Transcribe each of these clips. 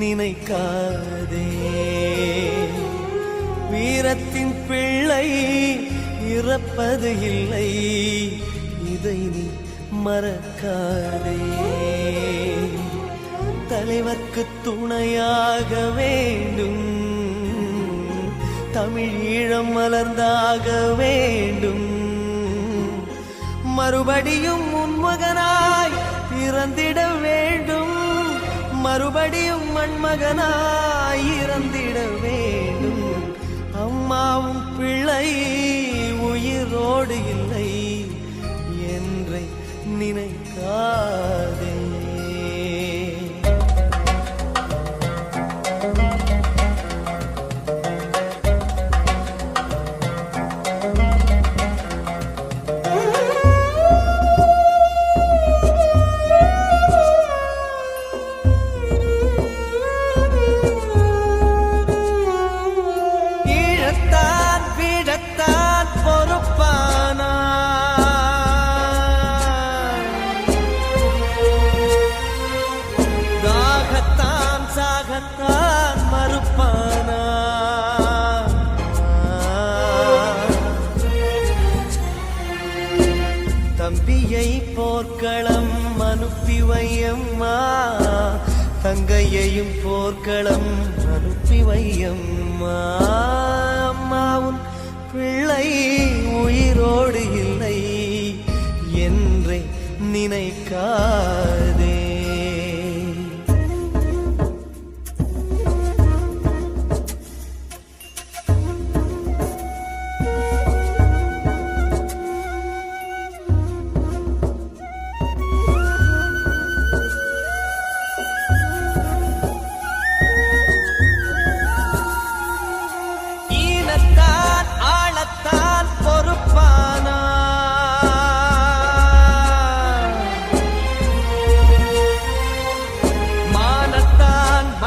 நினைக்காதே. வீரத்தின் பிள்ளை இறப்பது இல்லை. இதை நீ மறக்காதே. தலைவர்க்கு துணையாக வேண்டும். தமிழ் ஈழம் மலர்ந்தாக வேண்டும். மறுபடியும் உன்மகனாய் பிறந்திட வேண்டும். மறுபடியும் மண்மகனாய் இறந்திட வேண்டும். அம்மாவும் பிள்ளை உயிரோடு இல்லை என்றை நினைக்காதே. தங்கையையும் போர்க்களம் அனுப்பி வையம்மா. அம்மாவும் பிள்ளை உயிரோடு இல்லை என்றே நினைக்காதே.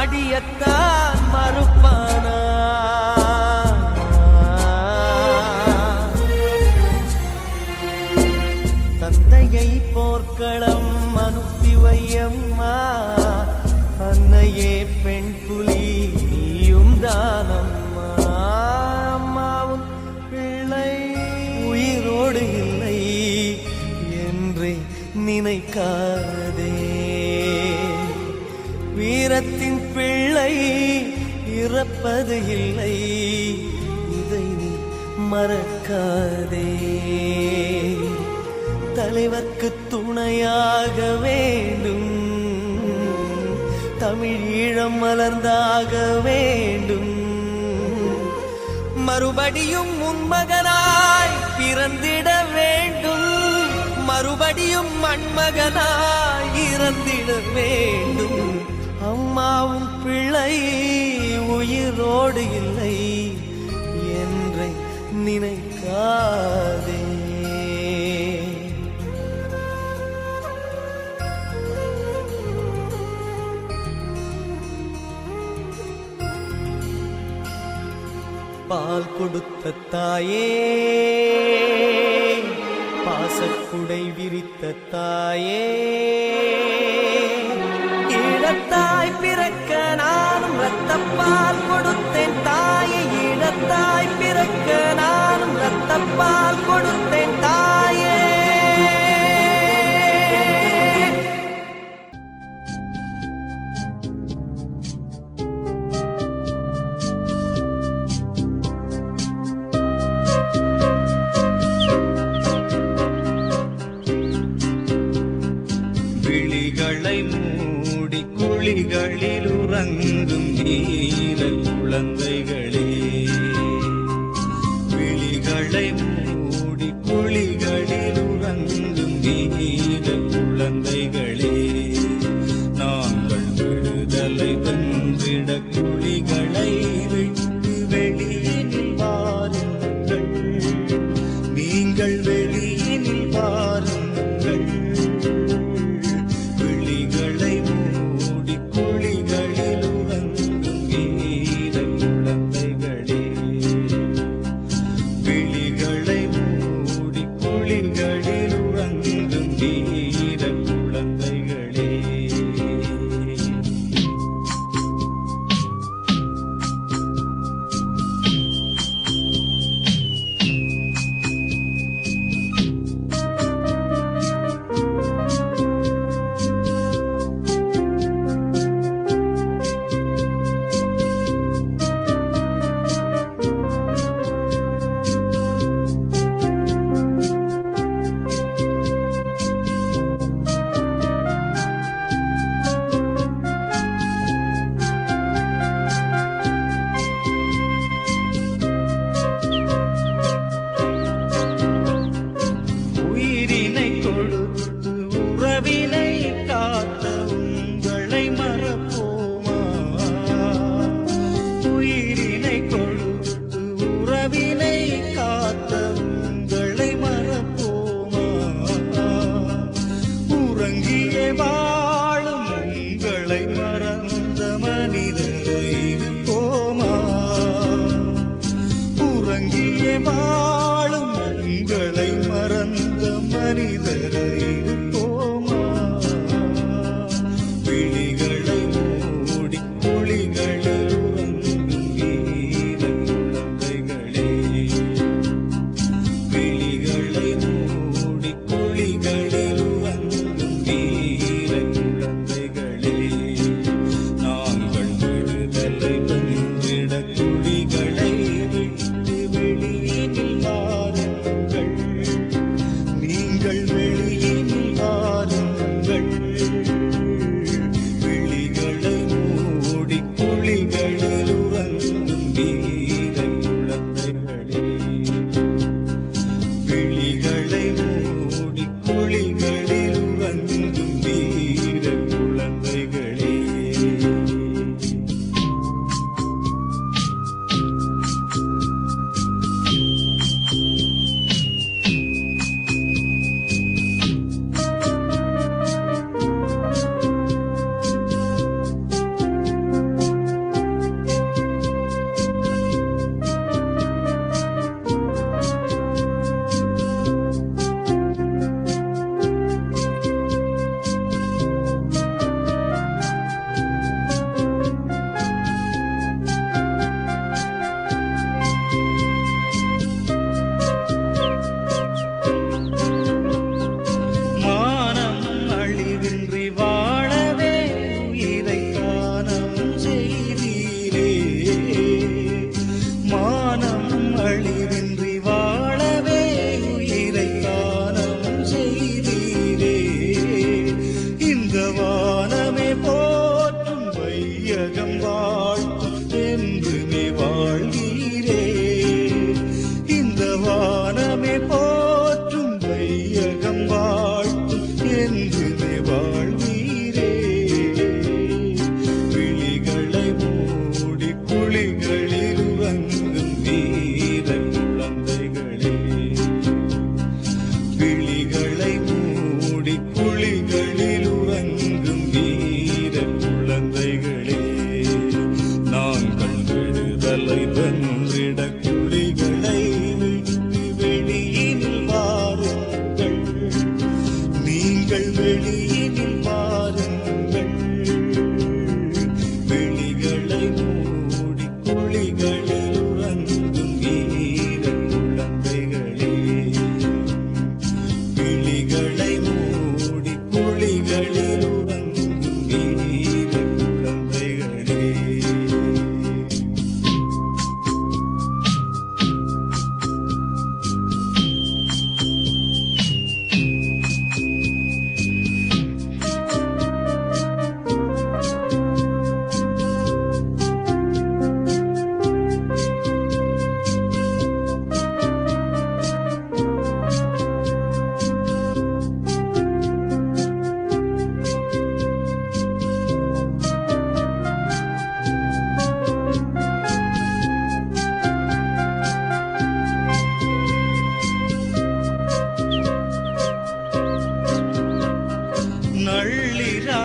மானத்தான் மடியத்தான் மறப்பது இல்லை. இதை நீ மறக்காதே. தலைவர்க்கு துணையாக வேண்டும். தமிழ் ஈழம் மலர்ந்தாக வேண்டும். மறுபடியும் உன்மகனாய் பிறந்திட வேண்டும். மறுபடியும் மண்மகனாய் இறந்திட வேண்டும். அம்மாவும் பிள்ளை உயிரோடு இல்லை என்றை நினைக்காதே. பால் கொடுத்த தாயே பாசக்குடை விரித்த தாயே தப்பால் கொடுத்த குழந்தைகளே 人一夜把。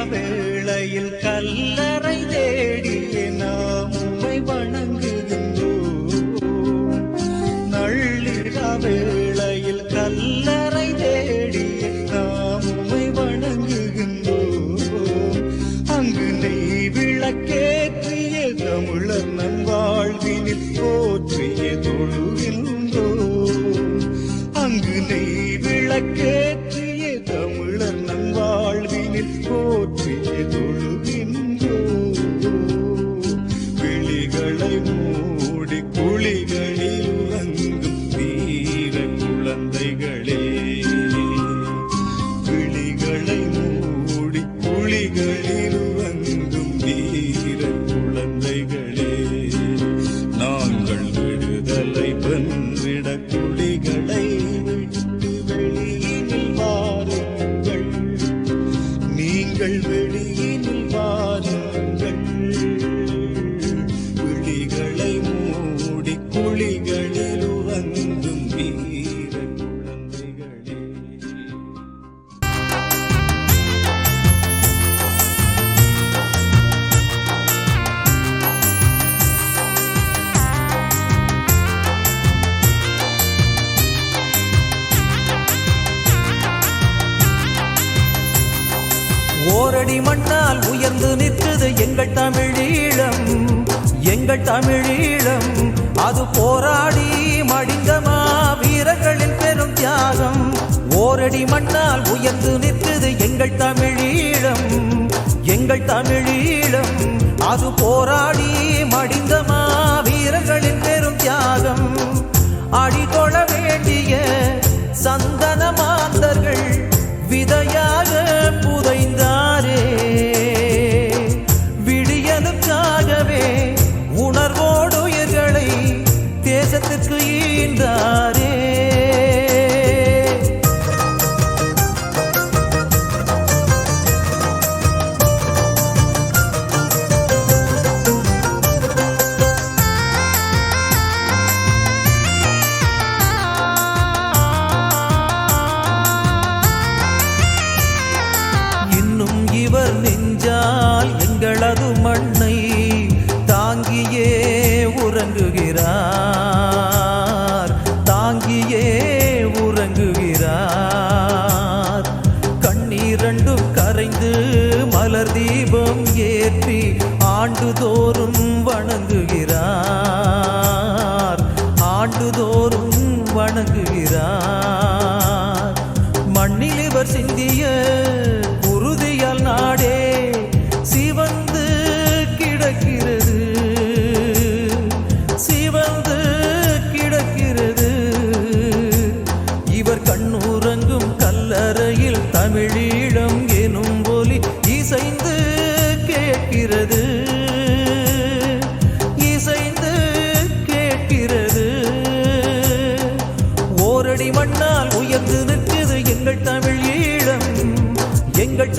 வேளையில் கல்ல കളികൾ ஓரடி மண்ணால் உயர்ந்து நிற்குது எங்கள் தமிழீழம் எங்கள் தமிழீழம் அது போராடி மடிங்கமா வீரர்களின் பெரும் தியாகம். ஓரடி மண்ணால் உயர்ந்து நிற்குது எங்கள் தமிழீழம் எங்கள் தமிழீழம் அது போராடி மடிந்தமா வீரர்களின் பெரும் தியாகம். அடிகொள வேண்டிய சந்தன மாந்தர்கள் விதையாகி தேசத்துக்கு ஈந்தான் நாடுதோறும் வணங்குகிறார். மண்ணில் இவர் சிந்திய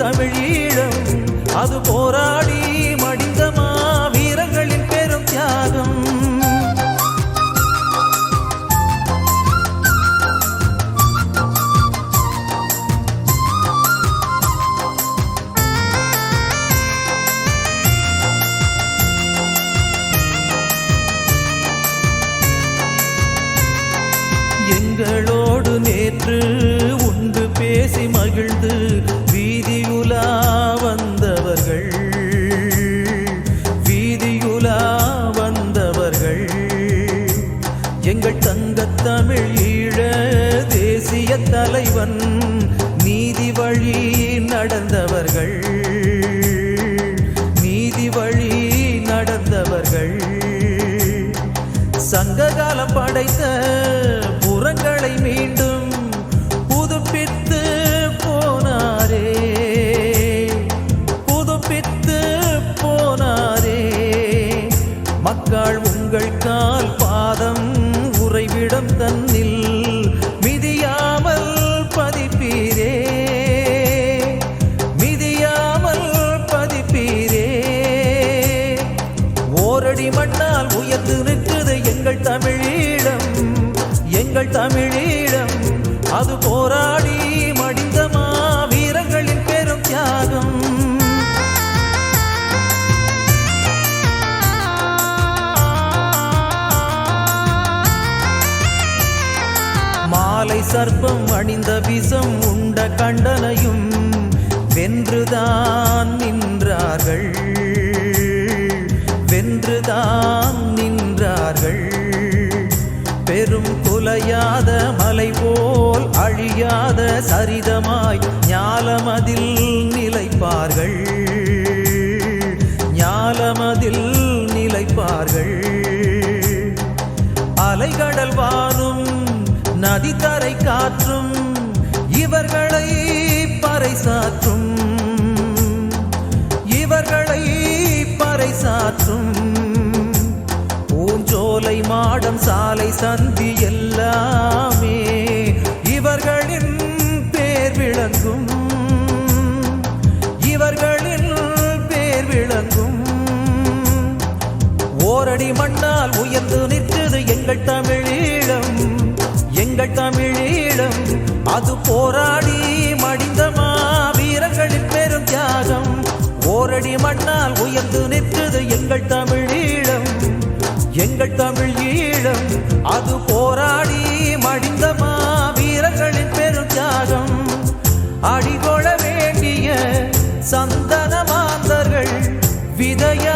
தமிழே சங்ககாலம் படைத்த புறங்களை மீண்டும் புதுப்பித்து போனாரே. புதுப்பித்து போனாரே. மக்கள் உங்கள் கால் பாதம் உறைவிடம் தன் சர்ப்பம் அணிந்த விஷம் உண்ட கண்டனையும் வென்றுதான் நின்றார்கள். வென்றுதான் நின்றார்கள். பெரும் குலையாத மலை போல் அழியாத சரிதமாய் ஞாலமதில் நிலைப்பார்கள். ஞாலமதில் நிலைப்பார்கள். அலைகடல் வானும் நதிக்கரை காற்றும் இவர்களை பறைசாற்றும். இவர்களை பறைசாற்றும். பூஞ்சோலை மாடம் சாலை சந்தி எல்லாமே இவர்களின் பேர் விளங்கும். இவர்களின் பேர் விளங்கும். ஓரடி மண்ணால் உயர்ந்து நிற்கிறது எங்கள் தமிழீழம். எங்கள் தமிழீழம். அது போராடி மடிந்த மாவீரர்களின் பெரும் தியாகம். ஓரடி மண்ணால் உயர்ந்து நிற்கிறது எங்கள் தமிழீழம். எங்கள் தமிழ் ஈழம் அது போராடி மடிந்த மாவீரர்களின் பெரும் தியாகம். அடிகொள வேண்டிய சந்தன மாந்தர்கள் விதைய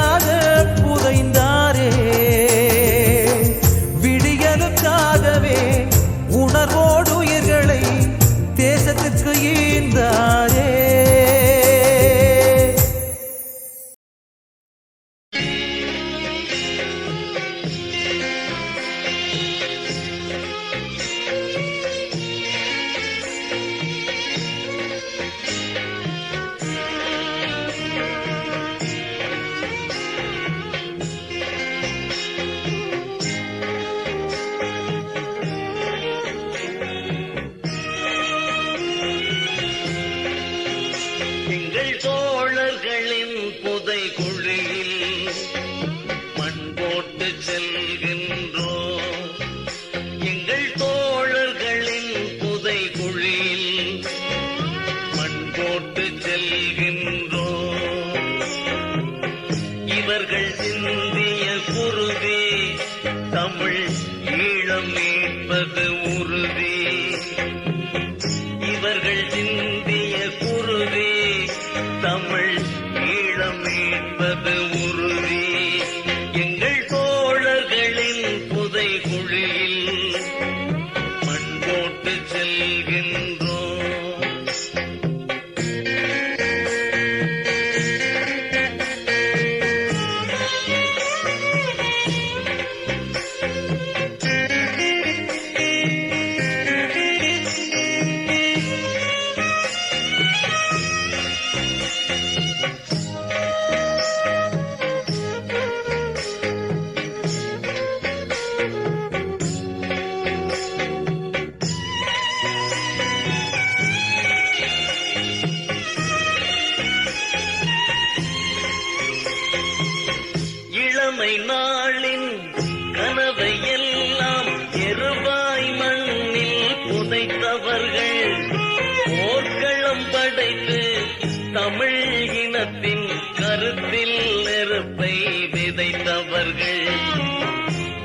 நெருப்பை விதைத்தவர்கள்.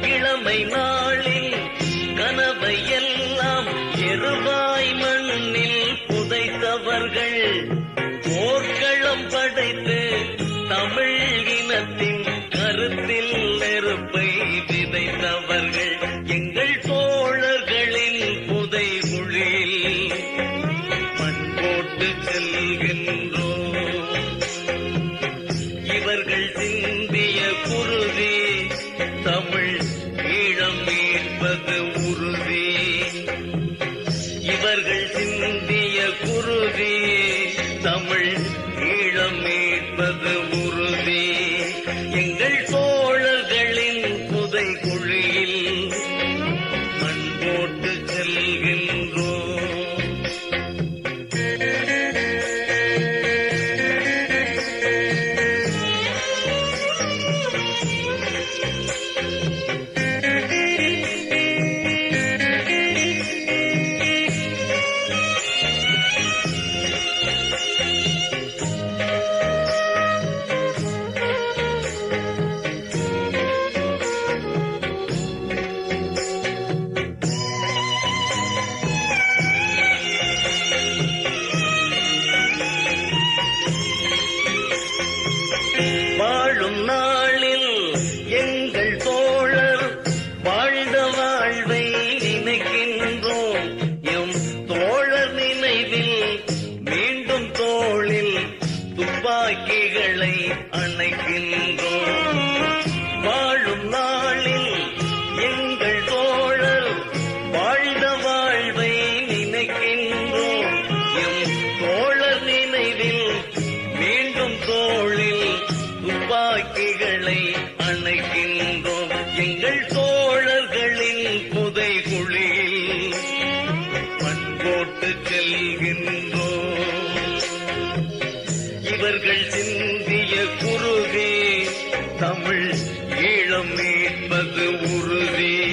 இளமை நான் எங்கள் இவர்கள் குருவே தமிழ் ஈழம் என்பது உறுதி.